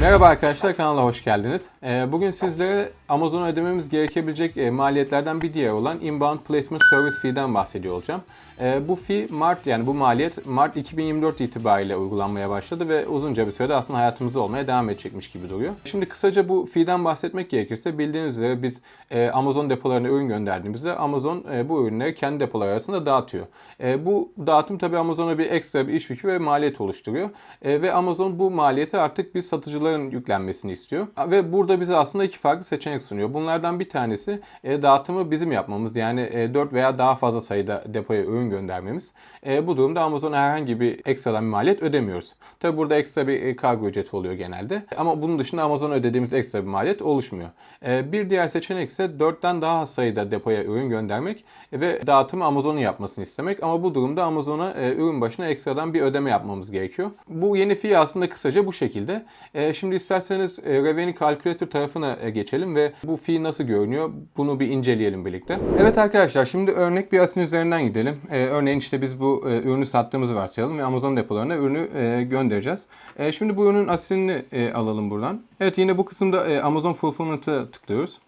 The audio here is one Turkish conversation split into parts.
Merhaba arkadaşlar kanala hoş geldiniz. Ee, Bugün sizlere Amazon'a ödememiz gerekebilecek e, maliyetlerden bir diğer olan Inbound Placement Service Fee'den bahsediyor olacağım. Ee, Bu fee Mart yani bu maliyet Mart 2024 itibariyle uygulanmaya başladı ve uzunca bir sürede aslında hayatımızda olmaya devam edecekmiş gibi duruyor. Şimdi kısaca bu fee'den bahsetmek gerekirse bildiğiniz üzere biz e, Amazon depolarına ürün gönderdiğimizde Amazon e, bu ürünleri kendi depoları arasında dağıtıyor. E, Bu dağıtım tabii Amazon'a bir ekstra bir iş yükü ve maliyet oluşturuyor. E, Ve Amazon bu maliyeti artık biz satıcıların yüklenmesini istiyor. Ve burada bize aslında iki farklı seçenek sunuyor. Bunlardan bir tanesi e, dağıtımı bizim yapmamız. Yani e, 4 veya daha fazla sayıda depoya ürün göndermemiz. E, bu durumda Amazon'a herhangi bir ekstradan bir maliyet ödemiyoruz. Tabi burada ekstra bir e, kargo ücreti oluyor genelde. Ama bunun dışında Amazon'a ödediğimiz ekstra bir maliyet oluşmuyor. E, bir diğer seçenek ise 4'ten daha az sayıda depoya ürün göndermek ve dağıtımı Amazon'un yapmasını istemek. Ama bu durumda Amazon'a e, ürün başına ekstradan bir ödeme yapmamız gerekiyor. Bu yeni fee aslında kısaca bu şekilde. E, şimdi isterseniz e, Revenue Calculator tarafına e, geçelim ve bu fee nasıl görünüyor bunu bir inceleyelim birlikte. Evet arkadaşlar şimdi örnek bir asin üzerinden gidelim. Örneğin işte biz bu e, ürünü sattığımızı varsayalım ve Amazon depolarına ürünü e, göndereceğiz. E, şimdi bu ürünün asinini e, alalım buradan. Evet yine bu kısımda e, Amazon Fulfillment'ı tıklıyoruz.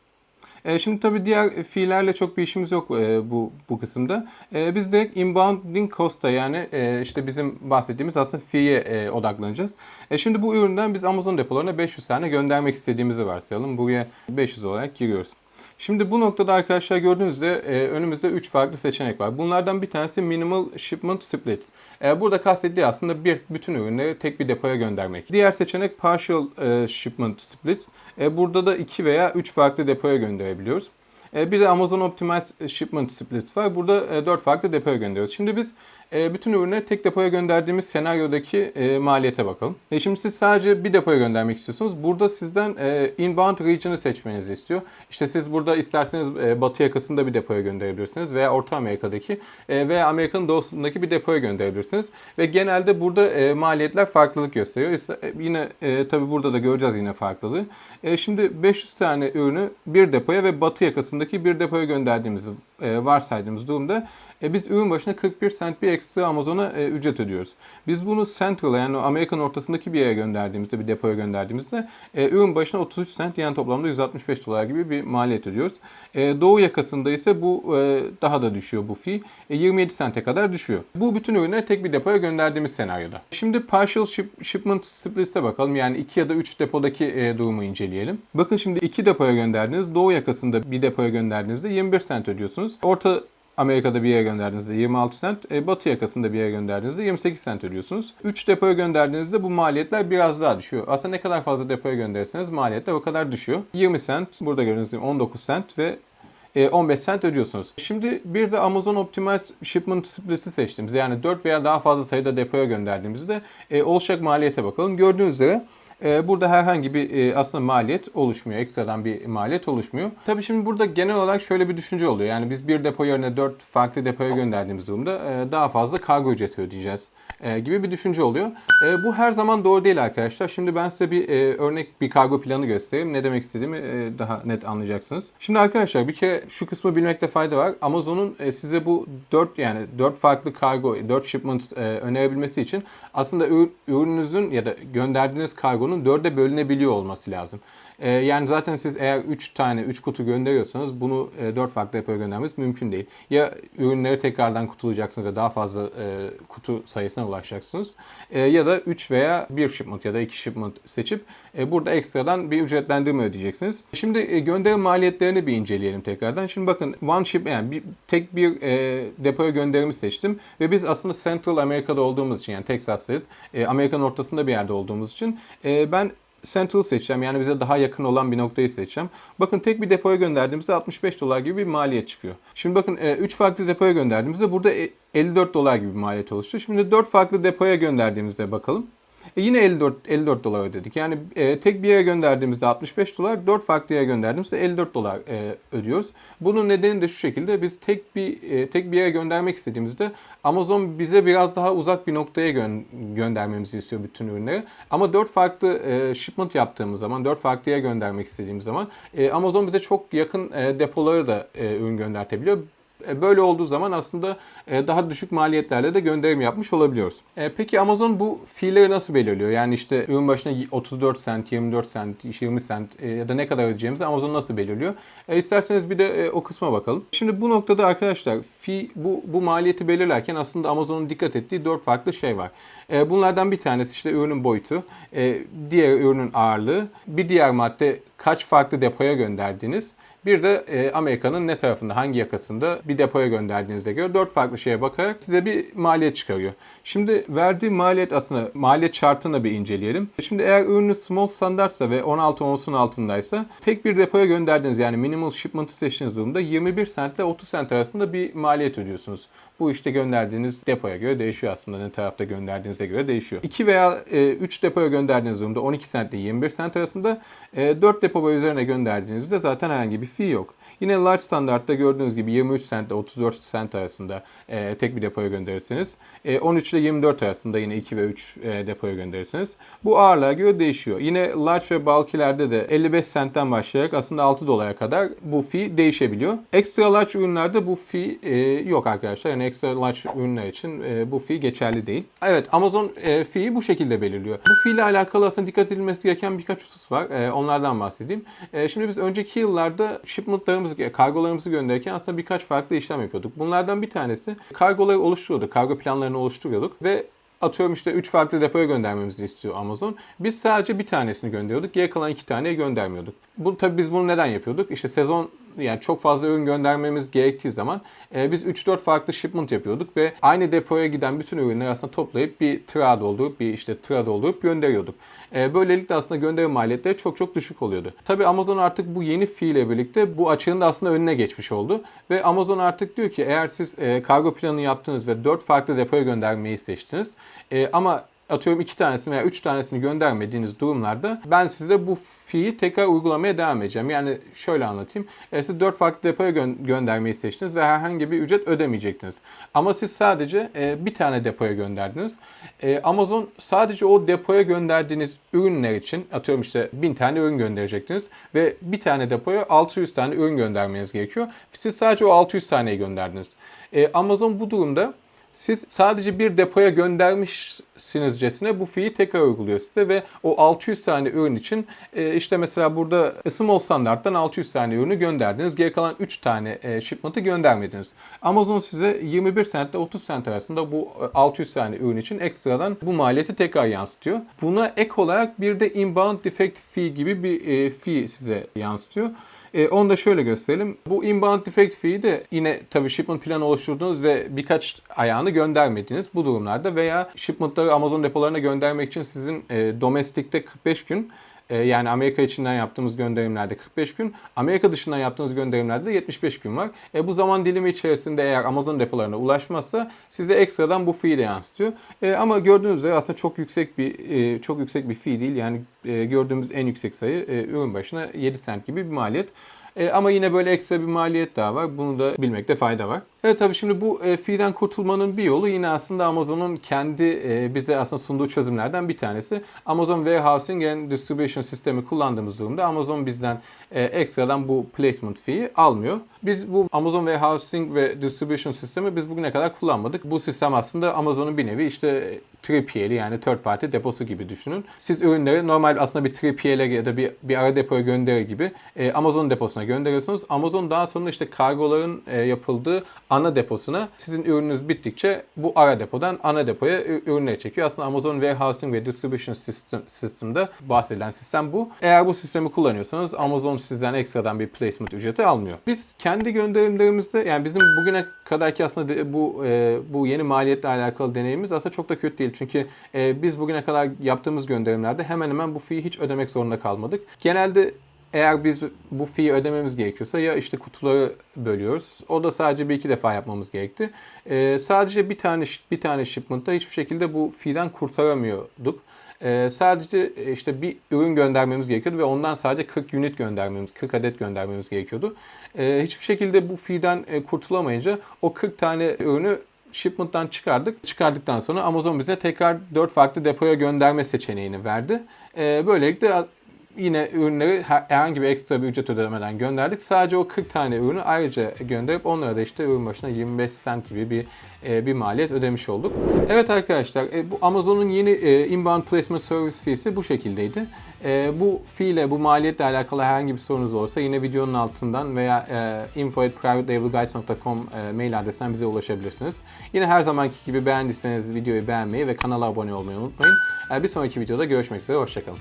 E, şimdi tabii diğer fiillerle çok bir işimiz yok e, bu bu kısımda. E, biz direkt inbounding cost'a yani e, işte bizim bahsettiğimiz aslında fee'ye e, odaklanacağız. E, şimdi bu üründen biz Amazon depolarına 500 tane göndermek istediğimizi varsayalım. Buraya 500 olarak giriyoruz. Şimdi bu noktada arkadaşlar gördüğünüz üzere e, önümüzde 3 farklı seçenek var. Bunlardan bir tanesi Minimal Shipment Split. E, burada kastettiği aslında bir bütün ürünleri tek bir depoya göndermek. Diğer seçenek Partial e, Shipment Split. E, burada da 2 veya 3 farklı depoya gönderebiliyoruz. E, bir de Amazon Optimized Shipment Split var. Burada 4 farklı depoya gönderiyoruz. Şimdi biz e, bütün ürünleri tek depoya gönderdiğimiz senaryodaki e, maliyete bakalım. E, şimdi siz sadece bir depoya göndermek istiyorsunuz. Burada sizden e, inbound region'ı seçmenizi istiyor. İşte siz burada isterseniz batı yakasında bir depoya gönderebilirsiniz veya Orta Amerika'daki veya Amerika'nın doğusundaki bir depoya gönderebilirsiniz. Ve genelde burada maliyetler farklılık gösteriyor. Yine e, tabi burada da göreceğiz yine farklılığı. Şimdi 500 tane ürünü bir depoya ve batı yakasındaki bir depoya gönderdiğimizi e, varsaydığımız durumda e, biz ürün başına 41 cent bir ekstra Amazon'a e, ücret ödüyoruz. Biz bunu Central'a yani Amerika'nın ortasındaki bir yere gönderdiğimizde, bir depoya gönderdiğimizde ürün başına 33 cent yani toplamda 165 dolar gibi bir maliyet ödüyoruz. Doğu yakasında ise bu daha da düşüyor bu. E, 27 sente kadar düşüyor. Bu bütün ürünleri tek bir depoya gönderdiğimiz senaryoda. Şimdi partial ship, shipment split'e bakalım. Yani 2 ya da 3 depodaki e, durumu inceleyelim. Bakın şimdi 2 depoya gönderdiniz. Doğu yakasında bir depoya gönderdiğinizde 21 cent ödüyorsunuz. Orta Amerika'da bir yere gönderdiğinizde 26 cent, e, Batı yakasında bir yere gönderdiğinizde 28 cent ödüyorsunuz. 3 depoya gönderdiğinizde bu maliyetler biraz daha düşüyor. Aslında ne kadar fazla depoya gönderirseniz maliyetler o kadar düşüyor. 20 cent, burada gördüğünüz gibi 19 cent ve e, 15 cent ödüyorsunuz. Şimdi bir de Amazon Optimized Shipment Split'i seçtiğimiz yani 4 veya daha fazla sayıda depoya gönderdiğimizde e, olacak maliyete bakalım. Gördüğünüz üzere e, burada herhangi bir e, aslında maliyet oluşmuyor. Ekstradan bir maliyet oluşmuyor. Tabii şimdi burada genel olarak şöyle bir düşünce oluyor. Yani biz bir depo yerine 4 farklı depoya gönderdiğimiz durumda e, daha fazla kargo ücreti ödeyeceğiz e, gibi bir düşünce oluyor. Bu her zaman doğru değil arkadaşlar. Şimdi ben size bir örnek bir kargo planı göstereyim. Ne demek istediğimi daha net anlayacaksınız. Şimdi arkadaşlar bir kere şu kısmı bilmekte fayda var. Amazon'un size bu 4 yani 4 farklı kargo, 4 shipment önerebilmesi için aslında ür- ürününüzün ya da gönderdiğiniz kargonun 4'e bölünebiliyor olması lazım. E, yani zaten siz eğer 3 tane 3 kutu gönderiyorsanız bunu e, 4 farklı depoya göndermeniz mümkün değil. Ya ürünleri tekrardan kutulayacaksınız ve daha fazla e, kutu sayısına ulaşacaksınız. E, ya da 3 veya 1 shipment ya da 2 shipment seçip e, burada ekstradan bir ücretlendirme ödeyeceksiniz. Şimdi e, gönderim maliyetlerini bir inceleyelim tekrardan. Şimdi bakın one ship yani bir, tek bir e, depoya gönderimi seçtim ve biz aslında Central Amerika'da olduğumuz için yani Texas'tayız. E, Amerika'nın ortasında bir yerde olduğumuz için e, ben Central seçeceğim. Yani bize daha yakın olan bir noktayı seçeceğim. Bakın tek bir depoya gönderdiğimizde 65 dolar gibi bir maliyet çıkıyor. Şimdi bakın 3 farklı depoya gönderdiğimizde burada e, 54 dolar gibi bir maliyet oluştu. Şimdi 4 farklı depoya gönderdiğimizde bakalım. E yine 54 54 dolar ödedik. Yani e, tek bir yere gönderdiğimizde 65 dolar, 4 farklı yere gönderdiğimizde 54 dolar e, ödüyoruz. Bunun nedeni de şu şekilde biz tek bir e, tek bir yere göndermek istediğimizde Amazon bize biraz daha uzak bir noktaya gö- göndermemizi istiyor bütün ürünleri. Ama 4 farklı e, shipment yaptığımız zaman, 4 farklı yere göndermek istediğimiz zaman e, Amazon bize çok yakın e, depoları da e, ürün göndertebiliyor. E, Böyle olduğu zaman aslında e, daha düşük maliyetlerle de gönderim yapmış olabiliyoruz. E, Peki Amazon bu fiilleri nasıl belirliyor? Yani işte ürün başına 34 cent, 24 cent, 20 cent e, ya da ne kadar ödeyeceğimizi Amazon nasıl belirliyor? İsterseniz bir de o kısma bakalım. Şimdi bu noktada arkadaşlar fi bu bu maliyeti belirlerken aslında Amazon'un dikkat ettiği dört farklı şey var. Bunlardan bir tanesi işte ürünün boyutu, diğer ürünün ağırlığı, bir diğer madde kaç farklı depoya gönderdiğiniz, bir de e, Amerika'nın ne tarafında, hangi yakasında bir depoya gönderdiğinize göre dört farklı şeye bakarak size bir maliyet çıkarıyor. Şimdi verdiği maliyet aslında maliyet şartını bir inceleyelim. Şimdi eğer ürününüz small standartsa ve 16 onsun altındaysa tek bir depoya gönderdiğiniz yani minimal shipment'ı seçtiğiniz durumda 21 cent ile 30 cent arasında bir maliyet ödüyorsunuz. Bu işte gönderdiğiniz depoya göre değişiyor aslında. Ne tarafta gönderdiğinize göre değişiyor. 2 veya 3 depoya gönderdiğiniz durumda 12 cent ile 21 cent arasında. 4 depo ve üzerine gönderdiğinizde zaten herhangi bir fee yok. Yine large standartta gördüğünüz gibi 23 cent ile 34 cent arasında e, tek bir depoya gönderirsiniz. E, 13 ile 24 arasında yine 2 ve 3 e, depoya gönderirsiniz. Bu ağırlığa göre değişiyor. Yine large ve bulkilerde de 55 centten başlayarak aslında 6 dolara kadar bu fee değişebiliyor. Extra large ürünlerde bu fee e, yok arkadaşlar. Yani extra large ürünler için e, bu fee geçerli değil. Evet Amazon e, fee'yi bu şekilde belirliyor. Bu fee ile alakalı aslında dikkat edilmesi gereken birkaç husus var. E, onlardan bahsedeyim. E, şimdi biz önceki yıllarda shipmentlarımızı, kargolarımızı gönderirken aslında birkaç farklı işlem yapıyorduk. Bunlardan bir tanesi kargoları oluşturuyorduk. Kargo planlarını oluşturuyorduk ve atıyorum işte 3 farklı depoya göndermemizi istiyor Amazon. Biz sadece bir tanesini gönderiyorduk. Geri kalan iki taneyi göndermiyorduk. Bu tabii biz bunu neden yapıyorduk? İşte sezon yani çok fazla ürün göndermemiz gerektiği zaman e, biz 3-4 farklı shipment yapıyorduk ve aynı depoya giden bütün ürünleri aslında toplayıp bir tıra doldurup bir işte tıra doldurup gönderiyorduk. E, böylelikle aslında gönderim maliyetleri çok çok düşük oluyordu. Tabi Amazon artık bu yeni fee ile birlikte bu açığın da aslında önüne geçmiş oldu. Ve Amazon artık diyor ki eğer siz e, kargo planı yaptınız ve 4 farklı depoya göndermeyi seçtiniz e, ama atıyorum iki tanesini veya üç tanesini göndermediğiniz durumlarda ben size bu fee'yi tekrar uygulamaya devam edeceğim. Yani şöyle anlatayım. E, siz dört farklı depoya gö- göndermeyi seçtiniz ve herhangi bir ücret ödemeyecektiniz. Ama siz sadece e, bir tane depoya gönderdiniz. E, Amazon sadece o depoya gönderdiğiniz ürünler için atıyorum işte 1000 tane ürün gönderecektiniz ve bir tane depoya 600 tane ürün göndermeniz gerekiyor. Siz sadece o 600 taneyi gönderdiniz. E, Amazon bu durumda siz sadece bir depoya göndermişsinizcesine bu fee'yi tekrar uyguluyor size ve o 600 tane ürün için e, işte mesela burada small standarttan 600 tane ürünü gönderdiniz. Geri kalan 3 tane e, shipment'ı göndermediniz. Amazon size 21 cent ile 30 cent arasında bu e, 600 tane ürün için ekstradan bu maliyeti tekrar yansıtıyor. Buna ek olarak bir de inbound defect fee gibi bir e, fee size yansıtıyor. E, onu da şöyle gösterelim. Bu inbound defect fee'yi de yine tabii shipment planı oluşturdunuz ve birkaç ayağını göndermediniz. Bu durumlarda veya shipmentları Amazon depolarına göndermek için sizin e, domestikte 45 gün yani Amerika içinden yaptığımız gönderimlerde 45 gün, Amerika dışından yaptığınız gönderimlerde de 75 gün var. E, bu zaman dilimi içerisinde eğer Amazon depolarına ulaşmazsa size ekstradan bu fee de yansıtıyor. E, ama gördüğünüz üzere aslında çok yüksek bir e, çok yüksek bir fee değil. Yani e, gördüğümüz en yüksek sayı e, ürün başına 7 cent gibi bir maliyet. E, ama yine böyle ekstra bir maliyet daha var. Bunu da bilmekte fayda var. Evet tabii şimdi bu e, fee'den kurtulmanın bir yolu yine aslında Amazon'un kendi e, bize aslında sunduğu çözümlerden bir tanesi. Amazon Warehousing and Distribution sistemi kullandığımız durumda Amazon bizden e, ekstradan bu placement fee'yi almıyor. Biz bu Amazon Warehousing ve Distribution sistemi biz bugüne kadar kullanmadık. Bu sistem aslında Amazon'un bir nevi işte 3PL'i yani third party deposu gibi düşünün. Siz ürünleri normal aslında bir 3PL'e ya da bir, bir ara depoya gönderir gibi e, Amazon deposuna gönderiyorsunuz. Amazon daha sonra işte kargoların e, yapıldığı ana deposuna sizin ürününüz bittikçe bu ara depodan ana depoya ürünleri çekiyor. Aslında Amazon Warehousing ve Distribution System, System'da bahsedilen sistem bu. Eğer bu sistemi kullanıyorsanız Amazon sizden ekstradan bir placement ücreti almıyor. Biz kendi gönderimlerimizde yani bizim bugüne kadarki aslında bu e, bu yeni maliyetle alakalı deneyimimiz aslında çok da kötü değil. Çünkü e, biz bugüne kadar yaptığımız gönderimlerde hemen hemen bu fee'yi hiç ödemek zorunda kalmadık. Genelde eğer biz bu fee'yi ödememiz gerekiyorsa ya işte kutuları bölüyoruz. O da sadece bir iki defa yapmamız gerekti. Ee, sadece bir tane bir tane shipment'ta hiçbir şekilde bu fee'den kurtaramıyorduk. Ee, sadece işte bir ürün göndermemiz gerekiyordu ve ondan sadece 40 unit göndermemiz, 40 adet göndermemiz gerekiyordu. Ee, hiçbir şekilde bu fee'den e, kurtulamayınca o 40 tane ürünü shipment'tan çıkardık. Çıkardıktan sonra Amazon bize tekrar 4 farklı depoya gönderme seçeneğini verdi. Ee, böylelikle yine ürünleri her- herhangi bir ekstra bir ücret ödemeden gönderdik. Sadece o 40 tane ürünü ayrıca gönderip onlara da işte ürün başına 25 cent gibi bir e, bir maliyet ödemiş olduk. Evet arkadaşlar e, bu Amazon'un yeni e, inbound placement service fee'si bu şekildeydi. E, bu fee ile bu maliyetle alakalı herhangi bir sorunuz olursa yine videonun altından veya e, mail adresinden bize ulaşabilirsiniz. Yine her zamanki gibi beğendiyseniz videoyu beğenmeyi ve kanala abone olmayı unutmayın. Bir sonraki videoda görüşmek üzere, hoşçakalın.